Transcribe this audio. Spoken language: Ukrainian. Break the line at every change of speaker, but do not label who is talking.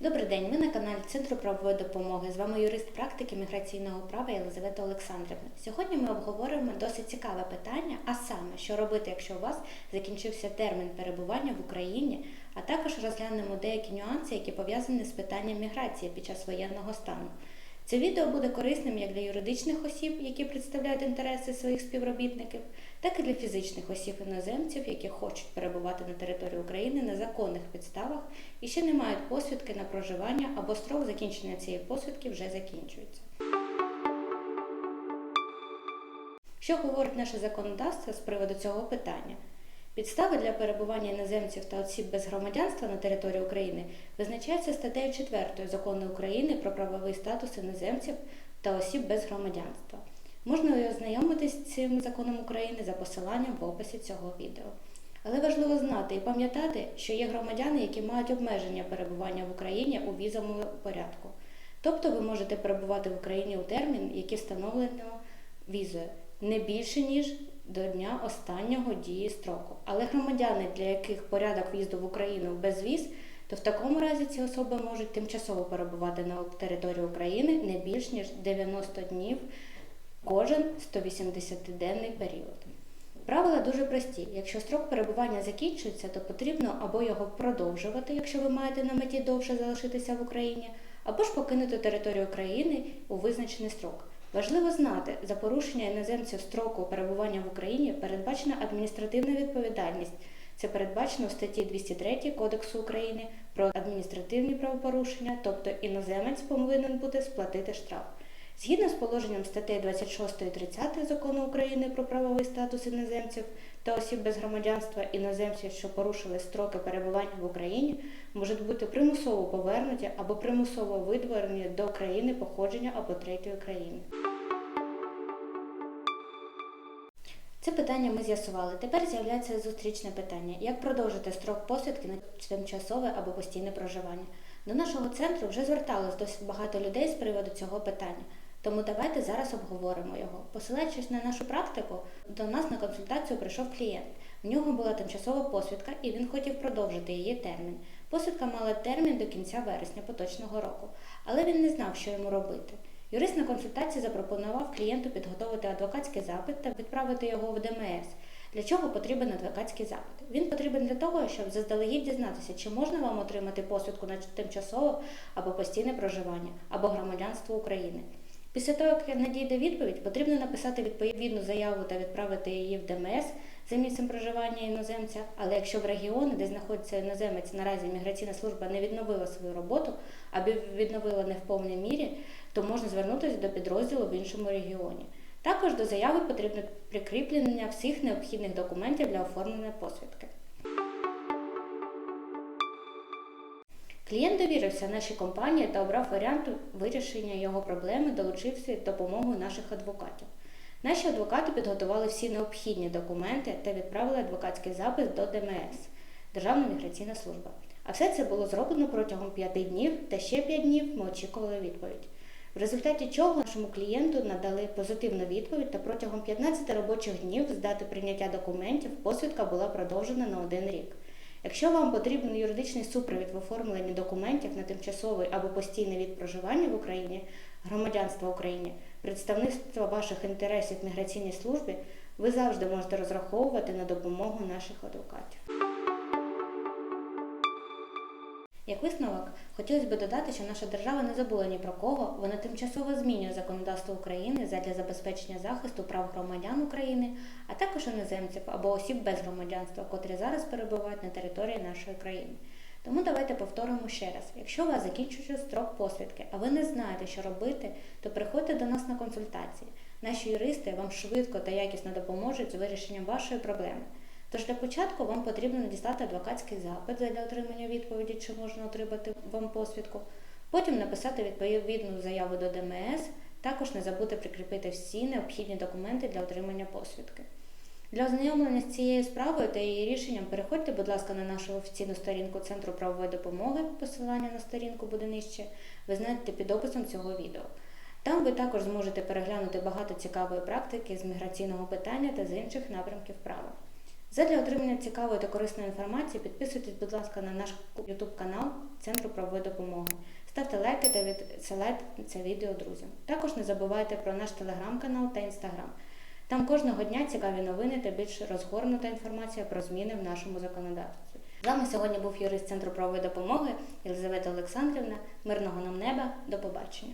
Добрий день, ми на каналі Центру правової допомоги. З вами юрист практики міграційного права Єлизавета Олександрівна. Сьогодні ми обговоримо досить цікаве питання, а саме, що робити, якщо у вас закінчився термін перебування в Україні, а також розглянемо деякі нюанси, які пов'язані з питанням міграції під час воєнного стану. Це відео буде корисним як для юридичних осіб, які представляють інтереси своїх співробітників, так і для фізичних осіб іноземців, які хочуть перебувати на території України на законних підставах і ще не мають посвідки на проживання або строк закінчення цієї посвідки вже закінчується. Що говорить наше законодавство з приводу цього питання? Підстави для перебування іноземців та осіб без громадянства на території України визначаються статтею 4 Закону України про правовий статус іноземців та осіб без громадянства. Можна ознайомитись з цим законом України за посиланням в описі цього відео. Але важливо знати і пам'ятати, що є громадяни, які мають обмеження перебування в Україні у візовому порядку. Тобто ви можете перебувати в Україні у термін, який встановлено візою, не більше ніж до дня останнього дії строку. Але громадяни, для яких порядок в'їзду в Україну без віз, то в такому разі ці особи можуть тимчасово перебувати на території України не більш ніж 90 днів кожен 180-денний період. Правила дуже прості. Якщо строк перебування закінчується, то потрібно або його продовжувати, якщо ви маєте на меті довше залишитися в Україні, або ж покинути територію країни у визначений строк. Важливо знати, за порушення іноземців строку перебування в Україні передбачена адміністративна відповідальність. Це передбачено в статті 203 Кодексу України про адміністративні правопорушення, тобто іноземець повинен буде сплатити штраф. Згідно з положенням статей 26 і 30 Закону України про правовий статус іноземців та осіб без громадянства іноземців, що порушили строки перебування в Україні, можуть бути примусово повернуті або примусово видворені до країни походження або третьої країни. Це питання ми з'ясували. Тепер з'являється зустрічне питання: як продовжити строк посвідки на тимчасове або постійне проживання? До нашого центру вже зверталось досить багато людей з приводу цього питання. Тому давайте зараз обговоримо його. Посилаючись на нашу практику, до нас на консультацію прийшов клієнт. В нього була тимчасова посвідка, і він хотів продовжити її термін. Посвідка мала термін до кінця вересня поточного року, але він не знав, що йому робити. Юрист на консультації запропонував клієнту підготовити адвокатський запит та відправити його в ДМС. Для чого потрібен адвокатський запит? Він потрібен для того, щоб заздалегідь дізнатися, чи можна вам отримати посвідку на тимчасове або постійне проживання, або громадянство України. Після того, як надійде відповідь, потрібно написати відповідну заяву та відправити її в ДМС за місцем проживання іноземця. Але якщо в регіони, де знаходиться іноземець, наразі міграційна служба не відновила свою роботу або відновила не в повній мірі, то можна звернутися до підрозділу в іншому регіоні. Також до заяви потрібно прикріплення всіх необхідних документів для оформлення посвідки. Клієнт довірився нашій компанії та обрав варіант вирішення його проблеми, долучився допомогою наших адвокатів. Наші адвокати підготували всі необхідні документи та відправили адвокатський запис до ДМС Державна міграційна служба. А все це було зроблено протягом 5 днів та ще 5 днів ми очікували відповідь. В результаті чого нашому клієнту надали позитивну відповідь та протягом 15 робочих днів з дати прийняття документів посвідка була продовжена на один рік. Якщо вам потрібен юридичний супровід в оформленні документів на тимчасовий або постійний від проживання в Україні, громадянства України, представництво ваших інтересів в міграційній службі, ви завжди можете розраховувати на допомогу наших адвокатів. Як висновок, хотілося б додати, що наша держава не забула ні про кого, вона тимчасово змінює законодавство України задля забезпечення захисту прав громадян України, а також іноземців або осіб без громадянства, котрі зараз перебувають на території нашої країни. Тому давайте повторимо ще раз: якщо у вас закінчується строк посвідки, а ви не знаєте, що робити, то приходьте до нас на консультації. Наші юристи вам швидко та якісно допоможуть з вирішенням вашої проблеми. Тож для початку вам потрібно надіслати адвокатський запит для отримання відповіді, чи можна отримати вам посвідку. Потім написати відповідну заяву до ДМС, також не забудьте прикріпити всі необхідні документи для отримання посвідки. Для ознайомлення з цією справою та її рішенням переходьте, будь ласка, на нашу офіційну сторінку Центру правової допомоги. Посилання на сторінку буде нижче. Ви знайдете під описом цього відео. Там ви також зможете переглянути багато цікавої практики з міграційного питання та з інших напрямків права. Задля отримання цікавої та корисної інформації підписуйтесь, будь ласка, на наш YouTube канал Центру правової допомоги. Ставте лайки та відсилайте це відео друзям. Також не забувайте про наш телеграм-канал та інстаграм. Там кожного дня цікаві новини та більш розгорнута інформація про зміни в нашому законодавстві. З вами сьогодні був юрист Центру правової допомоги Єлизавета Олександрівна. Мирного нам неба. До побачення.